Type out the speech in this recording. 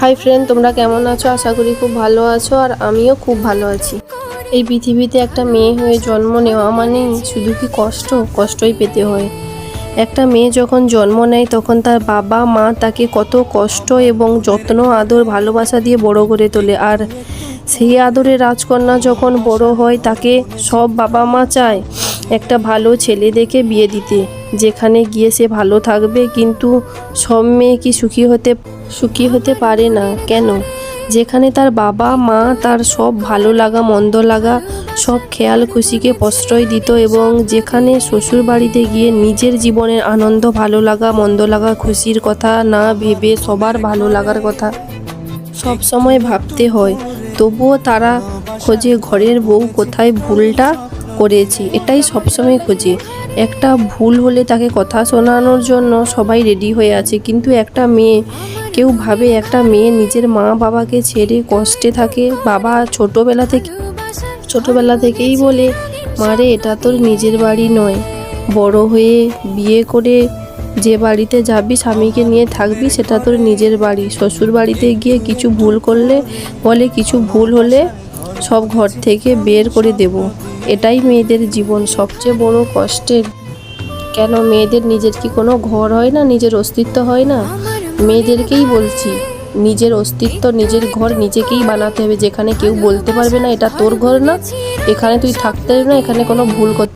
Hi friend তোমরা কেমন আছো? আশা করি খুব ভালো আছো আর আমিও খুব ভালো আছি। এই পৃথিবীতে একটা মেয়ে হয়ে জন্ম নেওয়া মানে শুধু কি কষ্ট? কষ্টই পেতে হয়। একটা মেয়ে যখন জন্ম নেয়, তখন তার বাবা, মা তাকে কত কষ্ট এবং যত্ন, আদর, ভালোবাসা দিয়ে বড় করে তোলে। আর সেই আদরে রাজকন্যা যখন বড় হয়, তাকে সব বাবা মা চায়। একটা ভালো ছেলে দেখে বিয়ে দিতে। যেখানে গিয়ে সে ভালো থাকবে, কিন্তু সব মেয়ে কি সুখী হতে সুখী হতে পারে না? কেন? যেখানে তার বাবা, মা, তার সব ভালো লাগা, মন্দ লাগা, সব খেয়াল খুশিকে প্রশ্রয় দিত এবং যেখানে শ্বশুর বাড়িতে গিয়ে নিজের জীবনের আনন্দ, ভালো লাগা, মন্দ লাগা, খুশির কথা না ভেবে সবার ভালো লাগার কথা সব সময় ভাবতে হয়। তবুও তারা খোঁজে ঘরের বউ কোথায় ভুলটা করেছে, এটাই সবসময় খোঁজে। একটা ভুল হলে তাকে কথা শোনানোর জন্য সবাই রেডি হয়ে আছে, কিন্তু একটা মেয়ে, কেউ ভাবে একটা মেয়ে নিজের মা বাবাকে ছেড়ে কষ্টে থাকে, বাবা ছোটোবেলা থেকে, ছোটোবেলা থেকেই বলে মারে এটা তোর নিজের বাড়ি নয়। বড় হয়ে বিয়ে করে যে বাড়িতে যাবি, স্বামীকে নিয়ে থাকবি, সেটা তোর নিজের বাড়ি। শ্বশুর বাড়িতে গিয়ে কিছু ভুল করলে, বলে কিছু ভুল হলে সব ঘর থেকে বের করে দেব। এটাই মেয়েদের জীবন, সবচেয়ে বড় কষ্টের। কেন মেয়েদের নিজের কি কোনো ঘর হয় না? নিজের অস্তিত্ব হয় না? মেয়েদেরকেই বলছি, নিজের অস্তিত্ব, নিজের ঘর নিজেকেই বানাতে হবে। যেখানে কেউ বলতে পারবে না, এটা তোর ঘর না, এখানে তুই থাকতে না, এখানে কোনো ভুল করতে